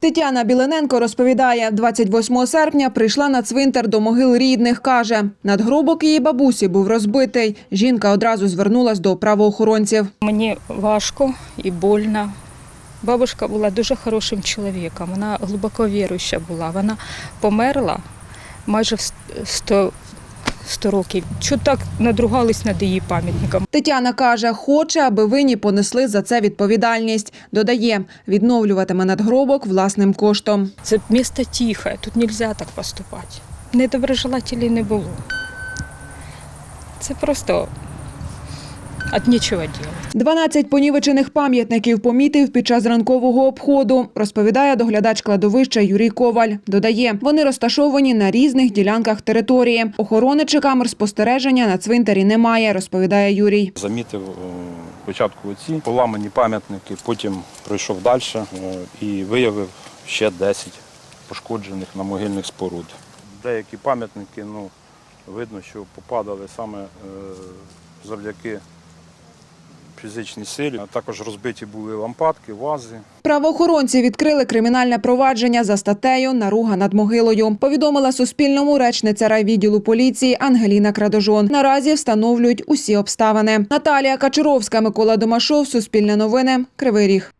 Тетяна Білиненко розповідає, 28 серпня прийшла на цвинтар до могил рідних. Каже, надгробок її бабусі був розбитий. Жінка одразу звернулась до правоохоронців. Мені важко і больно. Бабушка була дуже хорошим чоловіком, вона глибоко віруюча була. Вона померла майже в 100, 100 років. Що так надругались над її пам'ятником? Тетяна каже, хоче, аби винні понесли за це відповідальність. Додає, відновлюватиме надгробок власним коштом. Це місто тихе, тут не можна так поступати. Недоброжелателів не було. Це просто від нічого діла. 12 понівечених пам'ятників помітив під час ранкового обходу, розповідає доглядач кладовища Юрій Коваль. Додає, вони розташовані на різних ділянках території. Охорони чи камер спостереження на цвинтарі немає, розповідає Юрій. Замітив е, спочатку оці поламані пам'ятники, потім пройшов далі е, і виявив ще 10 пошкоджених на могильних споруд. Деякі пам'ятники, ну, видно, що попадали саме е, завдяки фізичній силі. Також розбиті були лампадки, вази. Правоохоронці відкрили кримінальне провадження за статтею Наруга над могилою. Повідомила Суспільному речниця райвідділу поліції Ангеліна Крадожон. Наразі встановлюють усі обставини. Наталія Качуровська, Микола Домашов, Суспільне новини, Кривий Ріг.